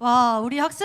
와 우리 학생